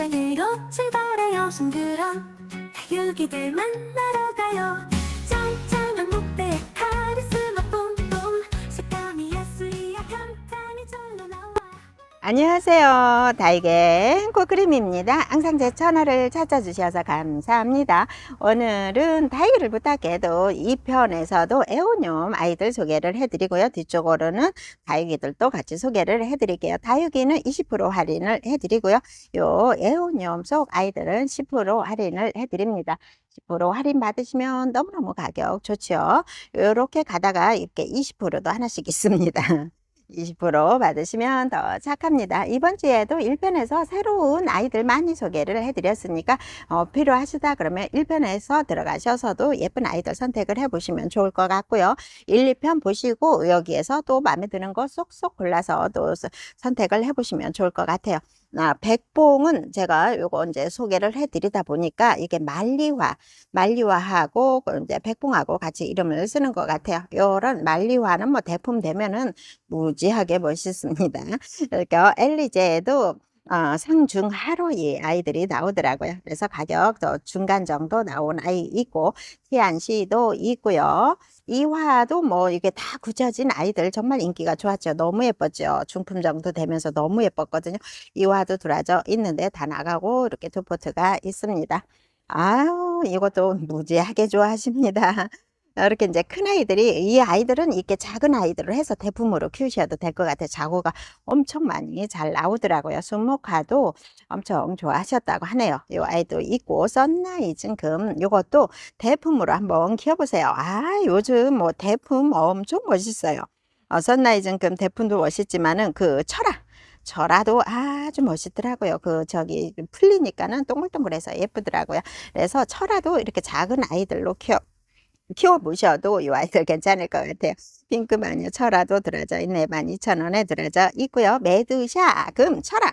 현장으로 출발해요 싱그런 다육이들 만나러 가요. 짱짱한 목대 카리스 안녕하세요. 다이게 코크림입니다. 항상 제 채널을 찾아주셔서 감사합니다. 오늘은 다이기를 부탁해도 2편에서도 애호뇽 아이들 소개를 해드리고요. 뒤쪽으로는 다육이들도 같이 소개를 해드릴게요. 다육이는 20% 할인을 해드리고요. 요 애호뇽 속 아이들은 10% 할인을 해드립니다. 10% 할인 받으시면 너무너무 가격 좋죠. 이렇게 가다가 이렇게 20%도 하나씩 있습니다. 20% 받으시면 더 착합니다. 이번 주에도 1편에서 새로운 아이들 많이 소개를 해드렸으니까 어, 필요하시다 그러면 1편에서 들어가셔서도 예쁜 아이들 선택을 해보시면 좋을 것 같고요. 1, 2편 보시고 여기에서 또 마음에 드는 거 쏙쏙 골라서 또 서- 선택을 해보시면 좋을 것 같아요. 아, 백봉은 제가 요거 이제 소개를 해드리다 보니까 이게 말리화, 말리화하고 그 이제 백봉하고 같이 이름을 쓰는 것 같아요. 요런 말리화는 뭐 대품 되면은 무지하게 멋있습니다. 그러니까 엘리제에도 어, 상중하로이 아이들이 나오더라고요. 그래서 가격 더 중간 정도 나온 아이 있고 티안시도 있고요. 이화도 뭐 이게 다 굳혀진 아이들 정말 인기가 좋았죠. 너무 예뻤죠. 중품 정도 되면서 너무 예뻤거든요. 이화도 들어져 있는데 다 나가고 이렇게 두 포트가 있습니다. 아유, 이것도 무지하게 좋아하십니다. 이렇게 이제 큰 아이들이 이 아이들은 이렇게 작은 아이들을 해서 대품으로 키우셔도 될 것 같아요. 자구가 엄청 많이 잘 나오더라고요. 순목화도 엄청 좋아하셨다고 하네요. 이 아이도 있고 썬라이즌 금 이것도 대품으로 한번 키워보세요. 아 요즘 뭐 대품 엄청 멋있어요. 어, 선라이즌 금 대품도 멋있지만은 그 철화 철화도 아주 멋있더라고요. 그 저기 풀리니까는 동글동글해서 예쁘더라고요. 그래서 철화도 이렇게 작은 아이들로 키워 키워보셔도 이 아이들 괜찮을 것 같아요. 핑크 마녀 철화도 들어져 있네. 12,000원에 들어져 있고요. 메드샤 금 철화.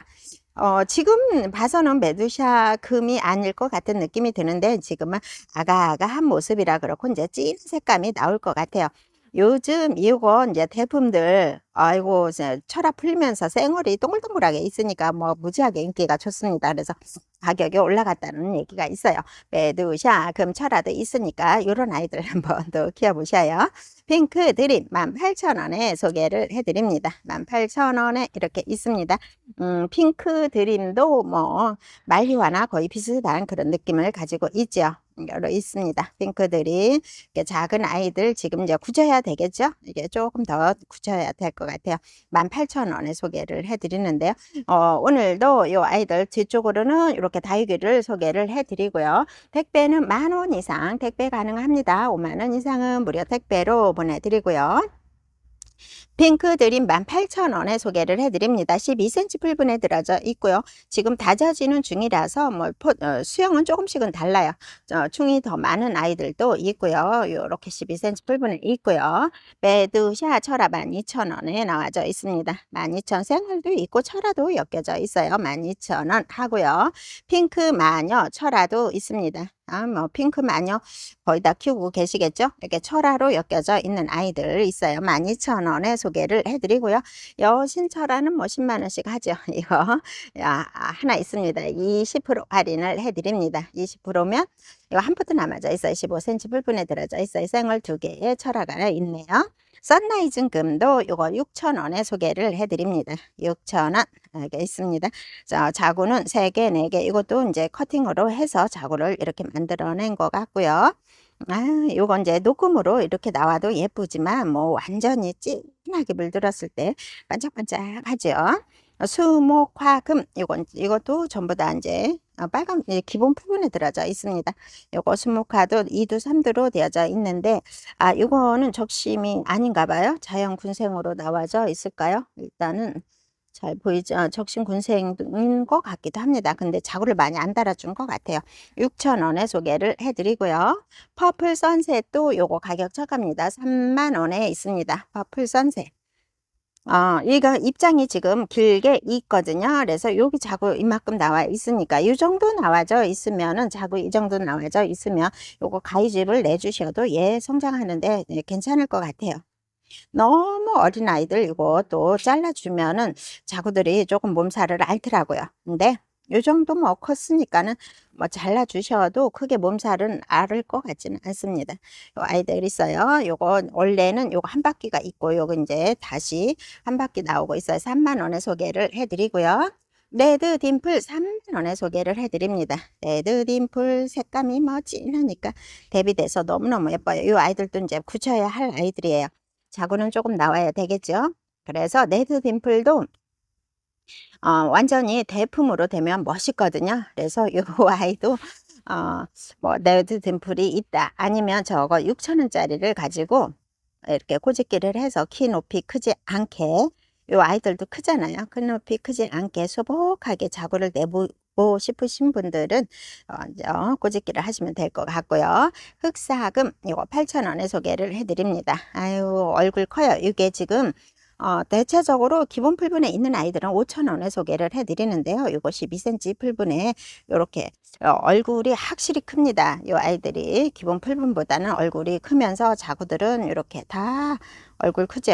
어, 지금 봐서는 메두샤 금이 아닐 것 같은 느낌이 드는데 지금은 아가아가한 모습이라 그렇고 이제 찐 색감이 나올 것 같아요. 요즘 이거 이제 대품들 아이고 철화 풀리면서 쌩얼이 동글동글하게 있으니까 뭐 무지하게 인기가 좋습니다. 그래서 가격이 올라갔다는 얘기가 있어요. 메두샤 금 철화도 있으니까 이런 아이들 한번 더 키워보셔요. 핑크 드림 18,000원에 소개를 해드립니다. 18,000원에 이렇게 있습니다. 음, 핑크 드림도 뭐 말리와나 거의 비슷한 그런 느낌을 가지고 있죠. 여러 있습니다. 핑크 드림 이게 작은 아이들 지금 이제 굳혀야 되겠죠? 이게 조금 더 굳혀야 될 것 같아요. 18,000원에 소개를 해드리는데요. 어, 오늘도 이 아이들 뒤쪽으로는 이렇게 다육이를 소개를 해드리고요. 택배는 만 원 이상 택배 가능합니다. 5만 원 이상은 무료 택배로 보내드리고요. 핑크 드림 18,000원에 소개를 해드립니다. 12cm 풀분에 들어져 있고요. 지금 다져지는 중이라서 뭐 포- 어, 수영은 조금씩은 달라요. 어, 충이 더 많은 아이들도 있고요. 이렇게 12cm 풀분에 있고요. 베드샤 철화 12,000원에 나와져 있습니다. 12,000 생활도 있고 철화도 엮여져 있어요. 12,000원 하고요. 핑크 마녀 철화도 있습니다. 아, 뭐 핑크 마녀 거의 다 키우고 계시겠죠? 이렇게 철화로 엮여져 있는 아이들 있어요. 12,000원에 소개를 해드리고요. 여신철화는 뭐 10만 원씩 하죠. 이거 야, 아, 하나 있습니다. 20% 할인을 해드립니다. 20%면 이거 한 포트 남아져 있어요. 15cm 풀분에 들어져 있어요. 생얼 두 개의 철화가 있네요. 썬라이즌 금도 이거 6,000원에 소개를 해드립니다. 6,000원 이게 있습니다. 자, 자구는 3개, 4개 이것도 이제 커팅으로 해서 자구를 이렇게 만들어낸 것 같고요. 아, 요건 이제 녹음으로 이렇게 나와도 예쁘지만 뭐 완전히 진하게 물들었을 때 반짝반짝하죠. 수목화금 이건 이것도 전부 다 이제 어, 빨간 이 기본 부분에 들어져 있습니다. 요거 수목화도 2두 3두로 되어져 있는데 아 이거는 적심이 아닌가 봐요. 자연 군생으로 나와져 있을까요? 일단은 잘 보이죠? 어, 적심 군생인 것 같기도 합니다. 근데 자구를 많이 안 달아준 것 같아요. 6,000원에 소개를 해드리고요. 퍼플 선셋도 요거 가격 저갑니다. 3만원에 있습니다. 퍼플 선셋. 어, 이거 입장이 지금 길게 있거든요. 그래서 여기 자구 이만큼 나와 있으니까 이 정도 나와져 있으면은 자구 이 정도 나와져 있으면 요거 가위집을 내주셔도 얘 성장하는데 네, 괜찮을 것 같아요. 너무 어린 아이들 또 잘라주면은 자구들이 조금 몸살을 앓더라고요. 근데 요 정도 뭐 컸으니까는 뭐 잘라주셔도 크게 몸살은 앓을 것 같지는 않습니다. 요 아이들 있어요. 요거 원래는 요거 한 바퀴가 있고 요거 이제 다시 한 바퀴 나오고 있어요. 3만 원에 소개를 해드리고요. 레드 딤플 3만 원에 소개를 해드립니다. 레드 딤플 색감이 뭐 진하니까 대비돼서 너무너무 예뻐요. 이 아이들도 이제 굳혀야 할 아이들이에요. 자구는 조금 나와야 되겠죠. 그래서 레드 딤플도 어, 완전히 대품으로 되면 멋있거든요. 그래서 이 아이도 어, 뭐 레드 딤플이 있다. 아니면 저거 6천 원짜리를 가지고 이렇게 고집기를 해서 키 높이 크지 않게 요 아이들도 크잖아요. 큰 높이 크지 않게 소복하게 자구를 내보 고 싶으신 분들은 어, 이제 고집기를 하시면 될 것 같고요. 흑사금 이거 8,000원에 소개를 해드립니다. 아유 얼굴 커요. 이게 지금 어, 대체적으로 기본 풀분에 있는 아이들은 5,000원에 소개를 해드리는데요. 이거 12cm 풀분에 이렇게 어, 얼굴이 확실히 큽니다. 이 아이들이 기본 풀분보다는 얼굴이 크면서 자구들은 이렇게 다 얼굴 크죠.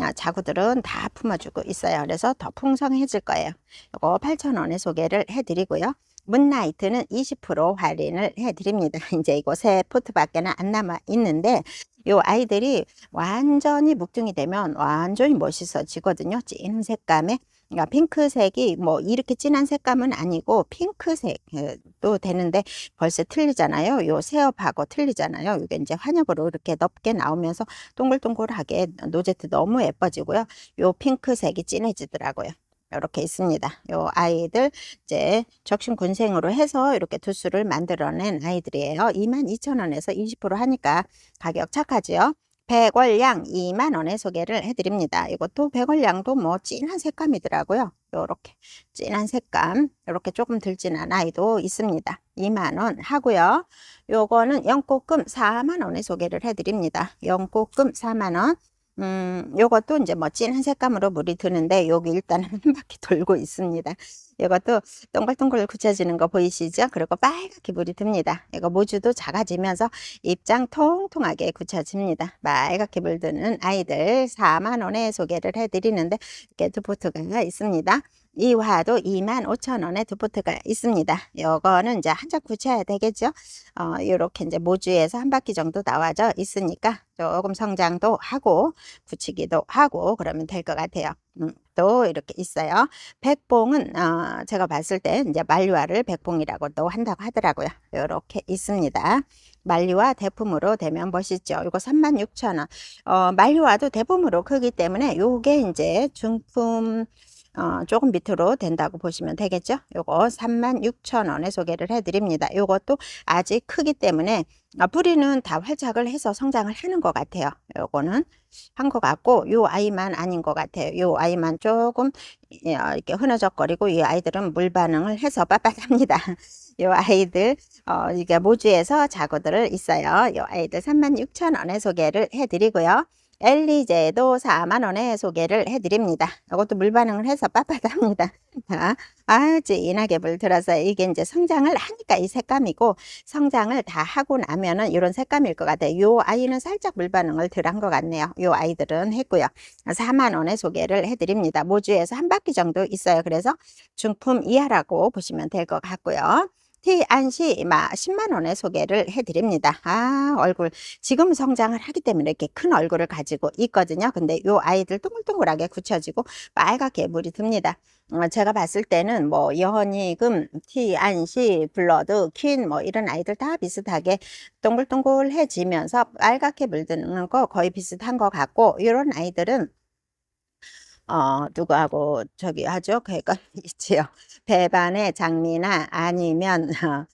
아, 자구들은 다 품어주고 있어요. 그래서 더 풍성해질 거예요. 이거 8,000원에 소개를 해드리고요. 문나이트는 20% 할인을 해드립니다. 이제 이거 세 포트밖에는 안 남아 있는데 요 아이들이 완전히 묵둥이 되면 완전히 멋있어지거든요. 진한 색감에. 그러니까 핑크색이 뭐 이렇게 진한 색감은 아니고 핑크색도 되는데 벌써 틀리잖아요. 요 새업하고 틀리잖아요. 이게 이제 환엽으로 이렇게 넓게 나오면서 동글동글하게 노제트 너무 예뻐지고요. 요 핑크색이 진해지더라고요. 이렇게 있습니다. 요 아이들 이제 적신 군생으로 해서 이렇게 두수를 만들어낸 아이들이에요. 22,000원에서 20% 하니까 가격 착하지요. 백월량 2만 원에 소개를 해드립니다. 이것도 백월량도 뭐 진한 색감이더라고요. 요렇게 진한 색감, 이렇게 조금 들진한 아이도 있습니다. 2만 원 하고요. 요거는 연꽃금 4만 원에 소개를 해드립니다. 연꽃금 4만 원. 음, 요것도 이제 뭐 진한 색감으로 물이 드는데 여기 일단 한 바퀴 돌고 있습니다. 이것도 동글동글 굳혀지는 거 보이시죠? 그리고 빨갛게 물이 듭니다. 이거 모주도 작아지면서 입장 통통하게 굳혀집니다. 빨갛게 물드는 아이들 4만 원에 소개를 해드리는데 이렇게 두포트가 있습니다. 이 화도 2만 5천 원에 두 포트가 있습니다. 요거는 이제 한장 굳혀야 되겠죠? 어, 요렇게 이제 모주에서 한 바퀴 정도 나와져 있으니까 조금 성장도 하고 붙이기도 하고 그러면 될 것 같아요. 음, 또 이렇게 있어요. 백봉은 어, 제가 봤을 때 이제 만류화를 백봉이라고도 한다고 하더라고요. 이렇게 있습니다. 만류화 대품으로 되면 멋있죠. 이거 36,000원. 어, 만류화도 대품으로 크기 때문에 요게 이제 중품 어, 조금 밑으로 된다고 보시면 되겠죠. 요거 36,000원에 소개를 해드립니다. 요것도 아직 크기 때문에 아, 뿌리는 다 활착을 해서 성장을 하는 것 같아요. 요거는 한 것 같고 요 아이만 아닌 것 같아요. 요 아이만 조금 어, 이렇게 흐느적거리고 이 아이들은 물 반응을 해서 빳빳합니다. 요 아이들 어, 이게 모주에서 자고들을 있어요. 요 아이들 36,000원에 소개를 해드리고요. 엘리제도 4만원에 소개를 해드립니다. 이것도 물 반응을 해서 빳빳합니다. 자, 아주 진하게 물 들어서 이게 이제 성장을 하니까 이 색감이고 성장을 다 하고 나면은 이런 색감일 것 같아요. 요 아이는 살짝 물 반응을 덜한 것 같네요. 요 아이들은 했고요. 4만원에 소개를 해드립니다. 모주에서 한 바퀴 정도 있어요. 그래서 중품 이하라고 보시면 될 것 같고요. 티안시 10만 원에 소개를 해드립니다. 아 얼굴 지금 성장을 하기 때문에 이렇게 큰 얼굴을 가지고 있거든요. 근데 요 아이들 동글동글하게 굳혀지고 빨갛게 물이 듭니다. 어, 제가 봤을 때는 뭐 여니금, 티안시, 블러드, 퀸뭐 이런 아이들 다 비슷하게 동글동글해지면서 빨갛게 물드는 거 거의 비슷한 것 같고 이런 아이들은 어, 누구하고 저기 하죠? 그러니까 있지요. 배반의 장미나 아니면 어,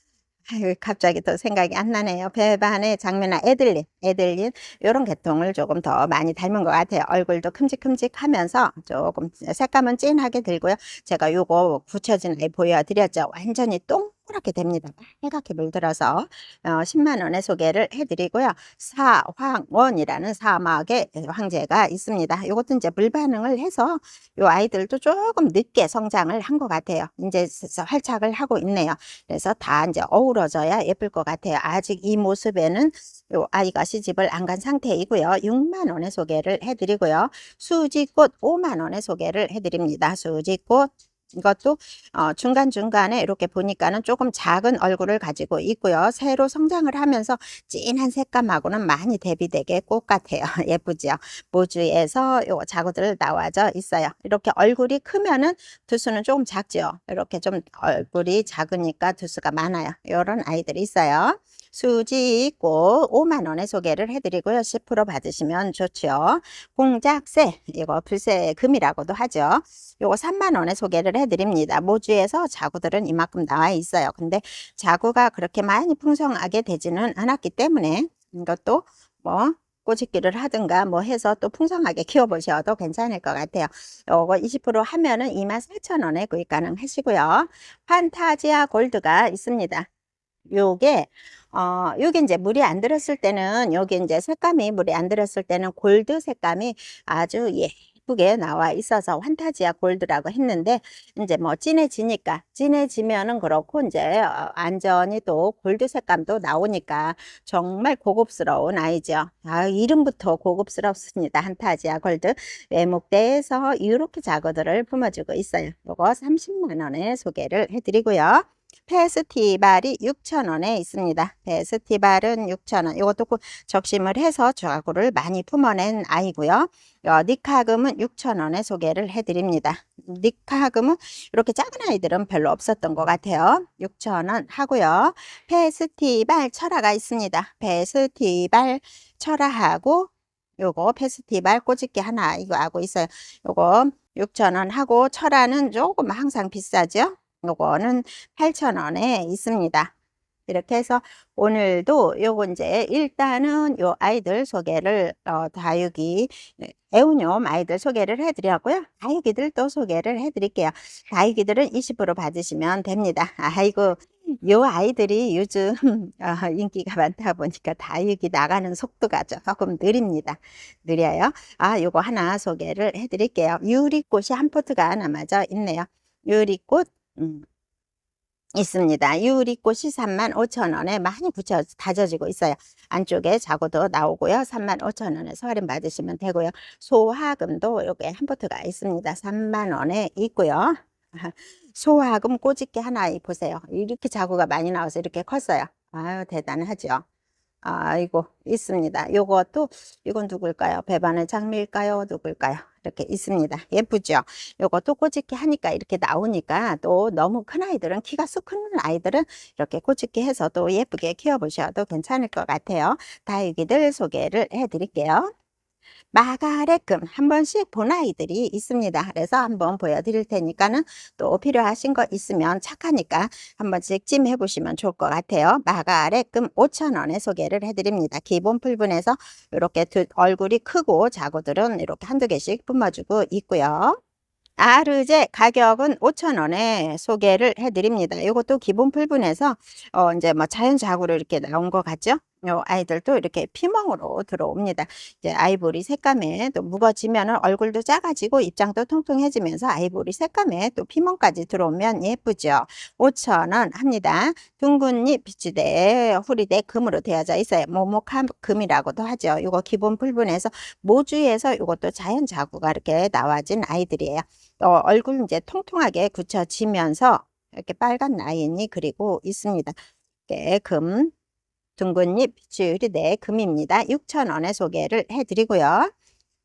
아유, 갑자기 또 생각이 안 나네요. 배반의 장미나 애들린, 애들린 이런 계통을 조금 더 많이 닮은 것 같아요. 얼굴도 큼직큼직하면서 조금 색감은 진하게 들고요. 제가 요거 붙여진 아이 보여드렸죠. 완전히 똥 동그랗게 됩니다. 빨갛게 물들어서 어, 10만 원에 소개를 해드리고요. 사황원이라는 사막의 황제가 있습니다. 이것도 이제 물 반응을 해서 이 아이들도 조금 늦게 성장을 한 것 같아요. 이제 활착을 하고 있네요. 그래서 다 이제 어우러져야 예쁠 것 같아요. 아직 이 모습에는 이 아이가 시집을 안 간 상태이고요. 6만 원에 소개를 해드리고요. 수지꽃 5만 원에 소개를 해드립니다. 수지꽃 이것도 어, 중간중간에 이렇게 보니까는 조금 작은 얼굴을 가지고 있고요. 새로 성장을 하면서 진한 색감하고는 많이 대비되게 꽃 같아요. 예쁘죠? 모주에서 요 자구들 나와져 있어요. 이렇게 얼굴이 크면은 두수는 조금 작죠. 이렇게 좀 얼굴이 작으니까 두수가 많아요. 이런 아이들이 있어요. 수지 있고 5만 원에 소개를 해드리고요. 10% 받으시면 좋죠. 공작새 이거 불새금이라고도 하죠. 요거 3만 원에 소개를 해드립니다. 모주에서 자구들은 이만큼 나와 있어요. 근데 자구가 그렇게 많이 풍성하게 되지는 않았기 때문에 이것도 뭐 꼬집기를 하든가 뭐 해서 또 풍성하게 키워보셔도 괜찮을 것 같아요. 요거 20% 하면은 24,000원에 구입 가능하시고요. 판타지아 골드가 있습니다. 요게 어 요게 이제 물이 안 들었을 때는 요게 이제 색감이 물이 안 들었을 때는 골드 색감이 아주 예쁘게 나와 있어서 환타지아 골드라고 했는데 이제 뭐 진해지니까 진해지면은 그렇고 이제 어, 완전히 또 골드 색감도 나오니까 정말 고급스러운 아이죠. 아 이름부터 고급스럽습니다. 한타지아 골드 외목대에서 이렇게 작어들을 품어주고 있어요. 요거 30만 원에 소개를 해드리고요. 페스티벌이 6,000원에 있습니다. 페스티벌은 6,000원. 이것도 꼭 적심을 해서 좌구를 많이 품어낸 아이고요. 어, 니카금은 6,000원에 소개를 해드립니다. 니카금은 이렇게 작은 아이들은 별로 없었던 것 같아요. 6,000원 하고요. 페스티벌 철화가 있습니다. 페스티벌 철화하고 요거 페스티벌 꼬집기 하나 이거 하고 있어요. 요거 6,000원 하고 철화는 조금 항상 비싸죠. 요거는 8,000원에 있습니다. 이렇게 해서 오늘도 요거 이제 일단은 요 아이들 소개를 어, 다육이 애우뇽 아이들 소개를 해드렸고요. 다육이들 또 소개를 해드릴게요. 다육이들은 20% 받으시면 됩니다. 아이고 요 아이들이 요즘 어, 인기가 많다 보니까 다육이 나가는 속도가 조금 느립니다. 느려요. 아 요거 하나 소개를 해드릴게요. 유리꽃이 한 포트가 남아져 있네요. 유리꽃 음, 있습니다. 유리꽃이 3만 5천 원에 많이 붙여 다져지고 있어요. 안쪽에 자고도 나오고요. 3만 5천 원에서 할인 받으시면 되고요. 소화금도 요게 한 포트가 있습니다. 3만 원에 있고요. 소화금 꼬집기 하나 보세요. 이렇게 자구가 많이 나와서 이렇게 컸어요. 아유 대단하죠. 아이고 있습니다. 요것도 이건 누굴까요? 배반의 장미일까요? 누굴까요? 이렇게 있습니다. 예쁘죠? 요것도 꼬집기 하니까 이렇게 나오니까 또 너무 큰 아이들은 키가 쑥 큰 아이들은 이렇게 꼬집기 해서 또 예쁘게 키워보셔도 괜찮을 것 같아요. 다육이들 소개를 해드릴게요. 마가렛금 한 번씩 본 아이들이 있습니다. 그래서 한번 보여드릴 테니까는 또 필요하신 거 있으면 착하니까 한 번씩 찜해 보시면 좋을 것 같아요. 마가렛금 5,000원에 소개를 해드립니다. 기본 풀분에서 이렇게 두, 얼굴이 크고 자구들은 이렇게 한두 개씩 뿜어주고 있고요. 아르제 가격은 5,000원에 소개를 해드립니다. 이것도 기본 풀분에서 어 이제 뭐 자연 자구로 이렇게 나온 것 같죠? 요 아이들도 이렇게 피멍으로 들어옵니다. 이제 아이보리 색감에 또 무거지면은 얼굴도 작아지고 입장도 통통해지면서 아이보리 색감에 또 피멍까지 들어오면 예쁘죠. 5,000원 합니다. 둥근 잎 비치대 후리대 금으로 되어져 있어요. 모모카 금이라고도 하죠. 이거 기본 풀분에서 모주에서 이것도 자연 자구가 이렇게 나와진 아이들이에요. 어, 얼굴 이제 통통하게 굳혀지면서 이렇게 빨간 라인이 그리고 있습니다. 이렇게 금 둥근잎 네 금입니다. 6,000원에 소개를 해드리고요.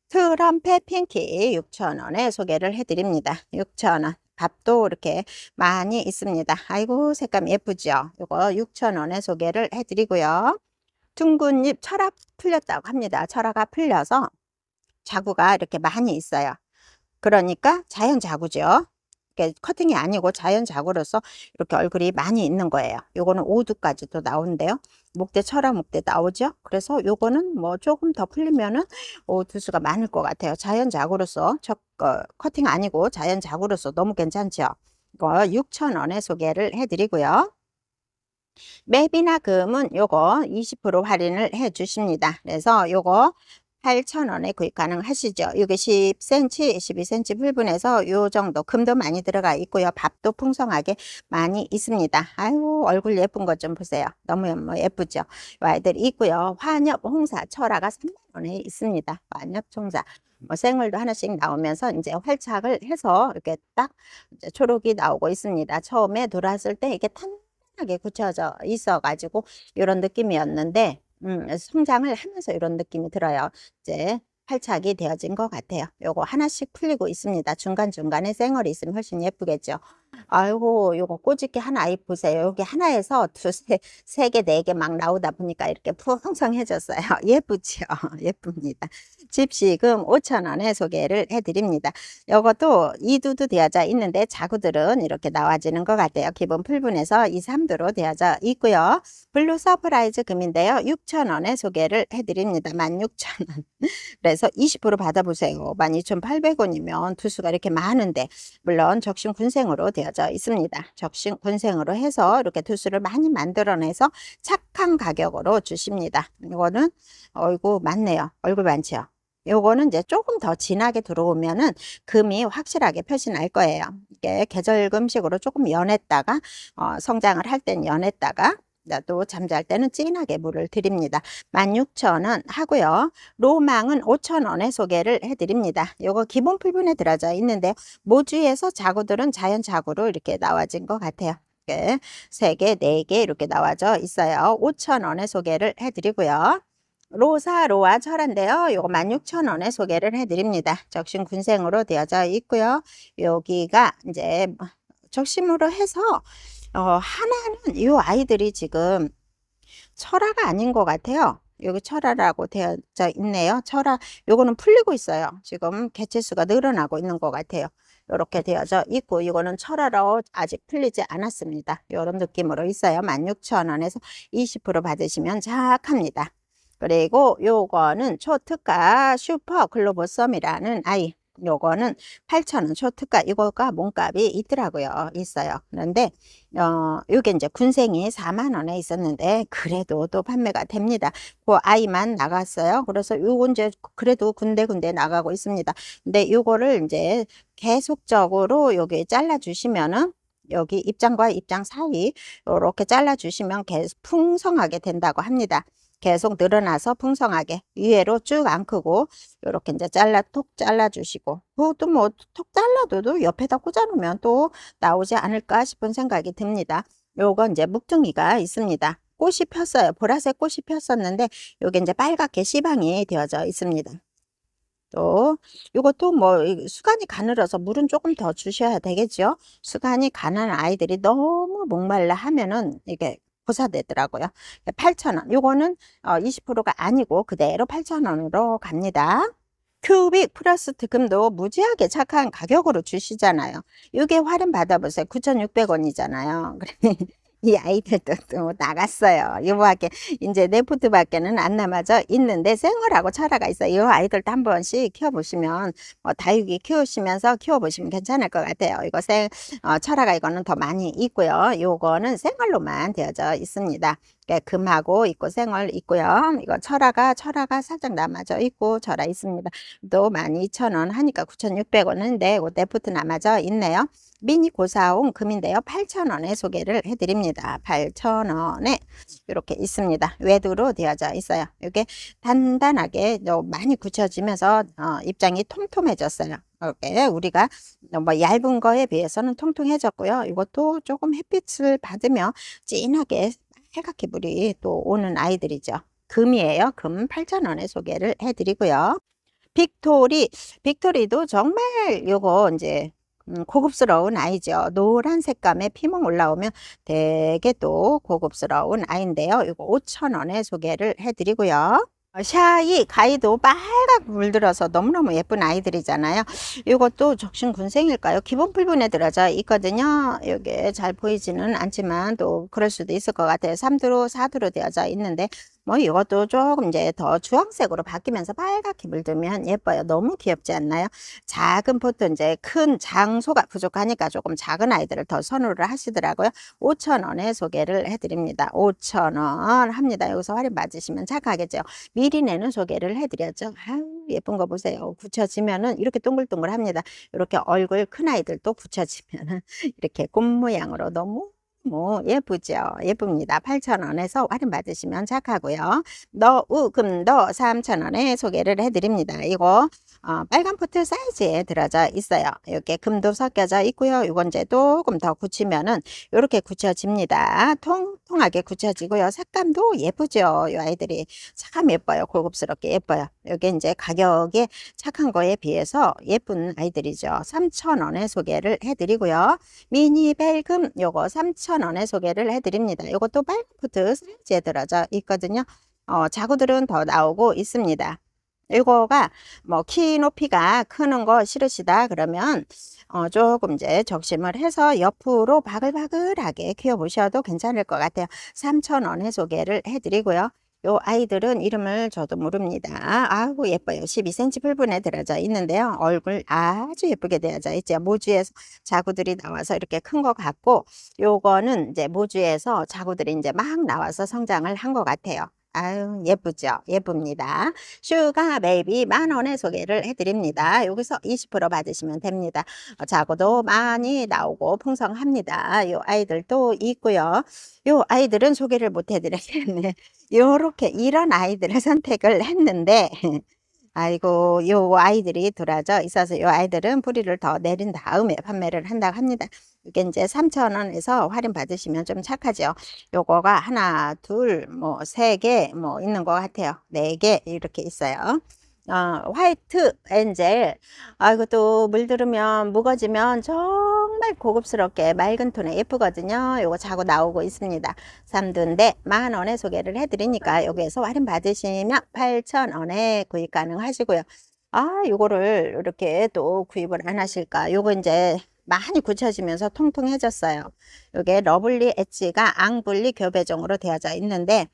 트럼펫 핑키 6,000원에 소개를 해드립니다. 6,000원. 밥도 이렇게 많이 있습니다. 아이고 색감 예쁘죠? 이거 6,000원에 소개를 해드리고요. 둥근잎 철화 풀렸다고 합니다. 철화가 풀려서 자구가 이렇게 많이 있어요. 그러니까 자연 자구죠. 커팅이 아니고 자연 자구로서 이렇게 얼굴이 많이 있는 거예요. 요거는 5두까지도 나오는데요. 목대 철화 목대 나오죠. 그래서 요거는 뭐 조금 더 풀리면은 오, 두수가 많을 것 같아요. 자연 자구로서 저 어, 커팅 아니고 자연 자구로서 너무 괜찮죠. 이거 6,000원에 소개를 해드리고요. 맵이나 금은 요거 20% 할인을 해 주십니다. 그래서 요거 8,000원에 구입 가능하시죠. 이게 10cm, 12cm 풀분에서 요 정도 금도 많이 들어가 있고요. 밥도 풍성하게 많이 있습니다. 아유 얼굴 예쁜 것 좀 보세요. 너무 뭐 예쁘죠. 요 아이들 있고요. 환엽 홍사 철화가 3만원에 있습니다. 환엽 홍사 뭐 생얼도 하나씩 나오면서 이제 활착을 해서 이렇게 딱 초록이 나오고 있습니다. 처음에 들어왔을 때 이게 탄탄하게 굳혀져 있어가지고 이런 느낌이었는데 음, 성장을 하면서 이런 느낌이 들어요. 이제 활착이 되어진 것 같아요. 요거 하나씩 풀리고 있습니다. 중간중간에 생얼이 있으면 훨씬 예쁘겠죠. 아이고, 요거 꼬집게 한 아이 보세요. 여기 하나에서 두세, 세 개, 네 개 막 나오다 보니까 이렇게 풍성해졌어요. 예쁘죠? 예쁩니다. 집시금 5,000원에 소개를 해드립니다. 요것도 2두도 되어져 있는데 자구들은 이렇게 나와지는 것 같아요. 기본 풀분에서 2, 3두로 되어져 있고요. 블루 서프라이즈 금인데요. 6,000원에 소개를 해드립니다. 16,000원. 그래서 20% 받아보세요. 12,800원이면 두수가 이렇게 많은데 물론 적신 군생으로 되어 져 있습니다. 적신 군생으로 해서 이렇게 두수를 많이 만들어내서 착한 가격으로 주십니다. 이거는 어이구 많네요. 얼굴 많죠. 요거는 이제 조금 더 진하게 들어오면은 금이 확실하게 표시 날 거예요. 이게 계절금식으로 조금 연했다가 어, 성장을 할 땐 연했다가 또 잠잘 때는 진하게 물을 드립니다. 16,000원 하고요. 로망은 5,000원에 소개를 해드립니다. 요거 기본 풀분에 들어져 있는데 모주에서 자구들은 자연 자구로 이렇게 나와진 것 같아요. 이렇게 3개, 4개 이렇게 나와져 있어요. 5,000원에 소개를 해드리고요. 로사 로아 철인데요. 요거 16,000원에 소개를 해드립니다. 적신 군생으로 되어져 있고요. 여기가 이제 적심으로 해서 어, 하나는 이 아이들이 지금 철화가 아닌 것 같아요. 여기 철화라고 되어져 있네요. 철화, 요거는 풀리고 있어요. 지금 개체수가 늘어나고 있는 것 같아요. 이렇게 되어져 있고, 이거는 철화로 아직 풀리지 않았습니다. 이런 느낌으로 있어요. 16,000원에서 20% 받으시면 착합니다. 그리고 요거는 초특가 슈퍼 글로버썸이라는 아이. 요거는 8,000원 초특가 이거가 몸값이 있더라고요. 있어요. 그런데 어 요게 이제 군생이 4만 원에 있었는데 그래도 또 판매가 됩니다. 그 아이만 나갔어요. 그래서 요거 이제 그래도 군데군데 나가고 있습니다. 근데 요거를 이제 계속적으로 여기 잘라 주시면은 여기 입장과 입장 사이 이렇게 잘라 주시면 계속 풍성하게 된다고 합니다. 계속 늘어나서 풍성하게 위에로 쭉 안 크고 이렇게 이제 잘라 톡 잘라 주시고 그것도 뭐 톡 잘라도 옆에다 꽂아 놓으면 또 나오지 않을까 싶은 생각이 듭니다. 요거 이제 묵둥이가 있습니다. 꽃이 폈어요. 보라색 꽃이 폈었는데 요게 이제 빨갛게 시방이 되어져 있습니다. 또 이것도 뭐이 수간이 가늘어서 물은 조금 더 주셔야 되겠죠. 수간이 가난 아이들이 너무 목말라 하면은 이게 고사되더라고요. 8,000원. 요거는 어, 20%가 아니고 그대로 8,000원으로 갑니다. 큐빅 플러스 특금도 무지하게 착한 가격으로 주시잖아요. 이게 할인 받아보세요. 9,600원이잖아요. 이 아이들도 또 나갔어요. 요밖에 이제 네프트밖에는 안 남아져 있는데 생얼하고 철화가 있어요. 이 아이들도 한 번씩 키워보시면 뭐 다육이 키우시면서 키워보시면 괜찮을 것 같아요. 이거 생 어, 철화가 이거는 더 많이 있고요. 요거는 생얼로만 되어져 있습니다. 예, 금하고 있고 생얼 있고요. 이거 철화가 철화가 살짝 남아져 있고 철화 있습니다. 또 12,000원 하니까 9,600원 인데 이거 네프트 남아져 있네요. 미니 고사온 금인데요. 8,000원에 소개를 해드립니다. 8,000원에 이렇게 있습니다. 외두로 되어져 있어요. 이게 단단하게 많이 굳혀지면서 어, 입장이 통통해졌어요. 이렇게 우리가 뭐 얇은 거에 비해서는 통통해졌고요. 이것도 조금 햇빛을 받으며 진하게 물이 또 오는 아이들이죠. 금이에요. 금 8,000원에 소개를 해드리고요. 빅토리, 빅토리도 정말 요거 이제 음, 고급스러운 아이죠. 노란 색감의 피멍 올라오면 되게 또 고급스러운 아이인데요. 이거 5,000원에 소개를 해드리고요. 어, 샤이 가이도 빨갛게 물들어서 너무너무 예쁜 아이들이잖아요. 이것도 적신군생일까요? 기본 풀분에 들어져 있거든요. 이게 잘 보이지는 않지만 또 그럴 수도 있을 것 같아요. 3두로 4두로 되어져 있는데 뭐 이것도 조금 이제 더 주황색으로 바뀌면서 빨갛게 물들면 예뻐요. 너무 귀엽지 않나요? 작은 포트 이제 큰 장소가 부족하니까 조금 작은 아이들을 더 선호를 하시더라고요. 5,000원에 소개를 해드립니다. 5,000원 합니다. 여기서 할인 맞으시면 착하겠죠. 미리 내는 소개를 해드렸죠. 아유, 예쁜 거 보세요. 굳혀지면은 이렇게 동글동글 합니다. 이렇게 얼굴 큰 아이들도 굳혀지면은 이렇게 꽃 모양으로 너무 뭐 예쁘죠. 예쁩니다. 8,000원에서 할인 받으시면 착하고요. 너우금도 3,000원에 소개를 해드립니다. 이거 어, 빨간 포트 사이즈에 들어져 있어요. 이렇게 금도 섞여져 있고요. 이건 이제 조금 더 굳히면은 이렇게 굳혀집니다. 통통하게 굳혀지고요. 색감도 예쁘죠. 이 아이들이 참 예뻐요. 고급스럽게 예뻐요. 이게 이제 가격에 착한 거에 비해서 예쁜 아이들이죠. 3,000원에 소개를 해드리고요. 미니 벨금 요거 3,000원에 소개를 해드립니다. 요것도 빨간 포트 사이즈에 들어져 있거든요. 어, 자구들은 더 나오고 있습니다. 이거가 뭐 키 높이가 크는 거 싫으시다 그러면 어, 조금 이제 적심을 해서 옆으로 바글바글하게 키워 보셔도 괜찮을 것 같아요. 3,000원에 소개를 해드리고요. 요 아이들은 이름을 저도 모릅니다. 아우 예뻐요. 12cm 풀분에 들어져 있는데요. 얼굴 아주 예쁘게 되어져 있죠. 모주에서 자구들이 나와서 이렇게 큰 것 같고 요거는 이제 모주에서 자구들이 이제 막 나와서 성장을 한 것 같아요. 아유 예쁘죠? 예쁩니다. 슈가 베이비 만원에 소개를 해드립니다. 여기서 20% 받으시면 됩니다. 어, 자고도 많이 나오고 풍성합니다. 요 아이들도 있고요. 요 아이들은 소개를 못 해드리겠네 요렇게 이런 아이들을 선택을 했는데 아이고 요 아이들이 들어져 있어서 요 아이들은 뿌리를 더 내린 다음에 판매를 한다고 합니다 이게 이제 3,000원에서 할인 받으시면 좀 착하죠. 요거가 하나, 둘, 뭐, 세 개, 뭐, 있는 것 같아요. 네 개, 이렇게 있어요. 어, 화이트 엔젤. 아, 이것도 물 들으면, 무거지면 정말 고급스럽게 맑은 톤에 예쁘거든요. 요거 자고 나오고 있습니다. 삼두인데, 만 원에 소개를 해드리니까, 여기에서 할인 받으시면 8,000원에 구입 가능하시고요. 아, 요거를 이렇게 또 구입을 안 하실까? 요거 이제 많이 굳혀지면서 통통해졌어요. 이게 러블리 엣지가 앙블리 교배종으로 되어져 있는데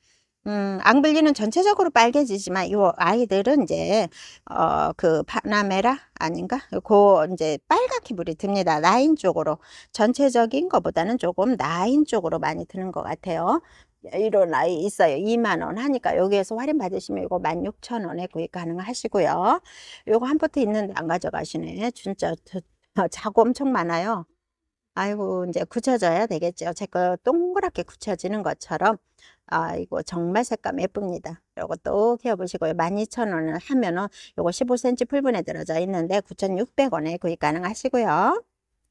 음, 앙블리는 전체적으로 빨개지지만 이 아이들은 이제 어, 그 파나메라 아닌가? 그 이제 빨갛게 물이 듭니다. 라인 쪽으로 전체적인 것보다는 조금 라인 쪽으로 많이 드는 것 같아요. 이런 아이 있어요. 2만 원 하니까 여기에서 할인 받으시면 이거 16,000원에 구입 가능하시고요. 요거 한 포트 있는데 안 가져가시네. 진짜 어, 자고 엄청 많아요. 아이고 이제 굳혀져야 되겠죠. 제 거 동그랗게 굳혀지는 것처럼 아이고 정말 색감 예쁩니다. 요것도 키워보시고요. 12,000원을 하면은 요거 15cm 풀분에 들어져 있는데 9,600원에 구입 가능하시고요.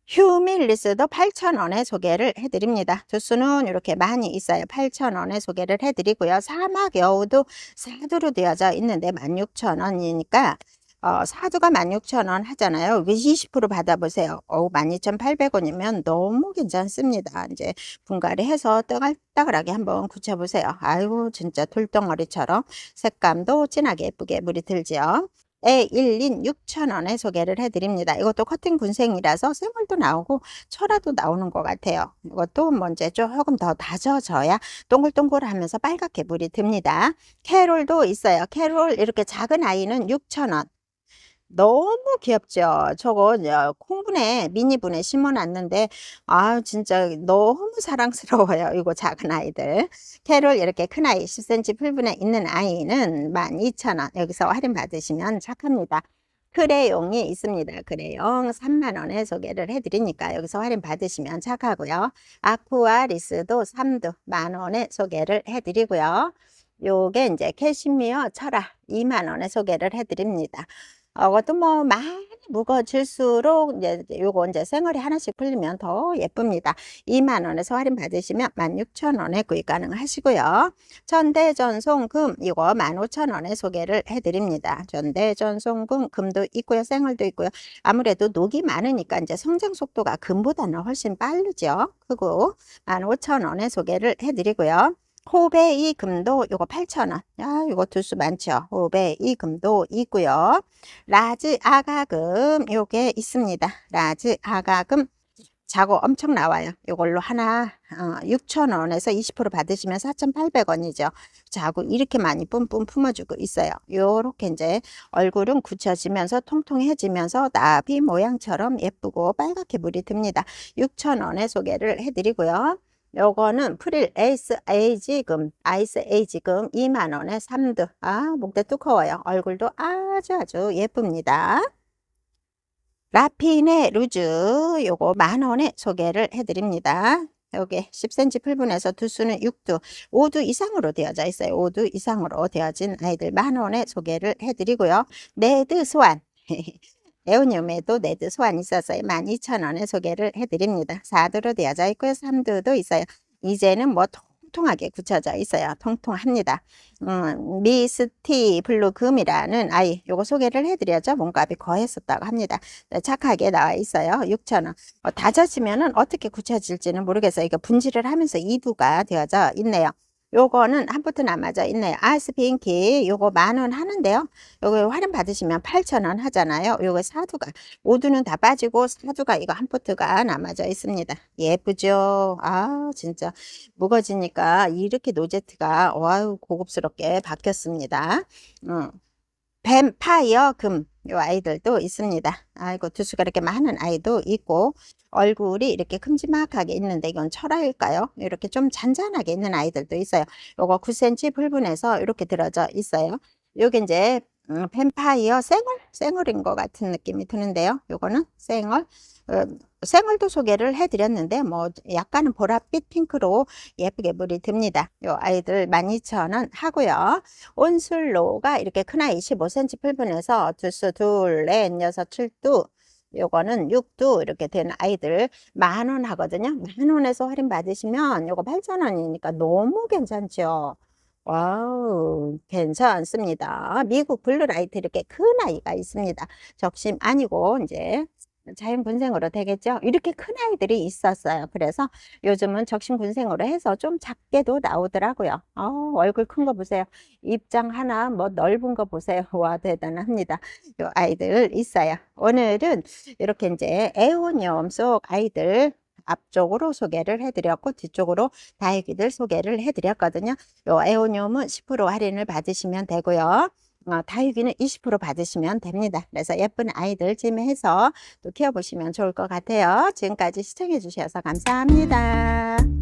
휴밀리스도 8,000원에 소개를 해드립니다. 두수는 이렇게 많이 있어요. 8,000원에 소개를 해드리고요. 사막 여우도 사두로 되어져 있는데 16,000원이니까 어, 사두가 16,000원 하잖아요. 20% 받아보세요. 어우, 12,800원이면 너무 괜찮습니다. 이제 분갈이 해서 따글따글하게 한번 굳혀보세요. 아이고, 진짜 돌덩어리처럼 색감도 진하게 예쁘게 물이 들지요. 에 1린 6,000원에 소개를 해드립니다. 이것도 커팅 군생이라서 샘물도 나오고 철화도 나오는 것 같아요. 이것도 먼저 조금 더 다져져야 동글동글 하면서 빨갛게 물이 듭니다. 캐롤도 있어요. 캐롤 이렇게 작은 아이는 6,000원. 너무 귀엽죠. 저거 어, 콩분에 미니분에 심어놨는데 아 진짜 너무 사랑스러워요. 이거 작은 아이들. 캐롤 이렇게 큰 아이 10cm 풀분에 있는 아이는 12,000원 여기서 할인 받으시면 착합니다. 크레용이 있습니다. 크레용 3만원에 소개를 해드리니까 여기서 할인 받으시면 착하고요. 아쿠아리스도 3두 만원에 소개를 해드리고요. 요게 이제 캐시미어 철화 2만원에 소개를 해드립니다. 어, 그것도 뭐 많이 무거질수록 이제 요거 이제 생얼이 하나씩 풀리면 더 예쁩니다. 2만 원에서 할인 받으시면 16,000원에 구입 가능하시고요. 전대전송금 이거 15,000원에 소개를 해드립니다. 전대전송금 금도 있고요. 생얼도 있고요. 아무래도 녹이 많으니까 이제 성장 속도가 금보다는 훨씬 빠르죠. 크고 15,000원에 소개를 해드리고요. 호베이 금도 요거 8,000원. 아, 요거 두수 많죠. 호베이 금도 있고요. 라즈 아가금 요게 있습니다. 라즈 아가금 자고 엄청 나와요. 요걸로 하나 어, 6,000원에서 20% 받으시면 4,800원이죠. 자고 이렇게 많이 뿜뿜 품어주고 있어요. 요렇게 이제 얼굴은 굳혀지면서 통통해지면서 나비 모양처럼 예쁘고 빨갛게 물이 듭니다. 6,000원에 소개를 해드리고요. 요거는 프릴 에이스 에이지금, 아이스 에이지금 2만원에 3두. 아, 목대 두꺼워요. 얼굴도 아주 아주 예쁩니다. 라피네 루즈 요거 만원에 소개를 해드립니다. 여기 10cm 풀분에서 두수는 6두, 5두 이상으로 되어져 있어요. 5두 이상으로 되어진 아이들 만원에 소개를 해드리고요. 네드 스완 에오늄에도 네드 소환 있어서 12,000원에 소개를 해드립니다. 4두로 되어져 있고요. 3두도 있어요. 이제는 뭐 통통하게 굳혀져 있어요. 통통합니다. 음, 미스티 블루금이라는 아이 요거 소개를 해드려죠. 몸값이 거했었다고 합니다. 네, 착하게 나와 있어요. 6,000원. 어, 다져지면은 어떻게 굳혀질지는 모르겠어요. 이거 분질을 하면서 이두가 되어져 있네요. 요거는 한 포트 남아져 있네요. 아스핑키 요거 만 원 하는데요. 요거 할인 받으시면 8,000원 하잖아요. 요거 사두가 오두는 다 빠지고 사두가 이거 한 포트가 남아져 있습니다. 예쁘죠? 아 진짜 무거지니까 이렇게 노제트가 와우 고급스럽게 바뀌었습니다. 음. 뱀파이어 금, 요 아이들도 있습니다. 아이고, 두 수가 이렇게 많은 아이도 있고, 얼굴이 이렇게 큼지막하게 있는데, 이건 철화일까요? 이렇게 좀 잔잔하게 있는 아이들도 있어요. 요거 9cm 불분해서 이렇게 들어져 있어요. 요게 이제, 음, 뱀파이어 생얼? 생얼인 것 같은 느낌이 드는데요. 요거는 생얼. 어, 생얼도 소개를 해드렸는데, 뭐, 약간은 보랏빛 핑크로 예쁘게 물이 듭니다. 요 아이들 12,000원 하고요. 온슬로가 이렇게 큰 아이 25cm 풀분해서 두수, 둘, 넷, 여섯, 칠두, 요거는 6두 이렇게 되는 아이들 만 원 하거든요. 만 원에서 할인 받으시면 요거 8,000원이니까 너무 괜찮죠. 와우, 괜찮습니다. 미국 블루라이트 이렇게 큰 아이가 있습니다. 적심 아니고 이제 자연 군생으로 되겠죠. 이렇게 큰 아이들이 있었어요. 그래서 요즘은 적심 군생으로 해서 좀 작게도 나오더라고요. 어, 얼굴 큰 거 보세요. 입장 하나 뭐 넓은 거 보세요. 와 대단합니다. 요 아이들 있어요. 오늘은 이렇게 이제 에오니엄 속 아이들 앞쪽으로 소개를 해드렸고 뒤쪽으로 다육이들 소개를 해드렸거든요. 요 에오니엄은 10% 할인을 받으시면 되고요. 어, 다육이는 20% 받으시면 됩니다. 그래서 예쁜 아이들 재미해서 또 키워보시면 좋을 것 같아요. 지금까지 시청해 주셔서 감사합니다.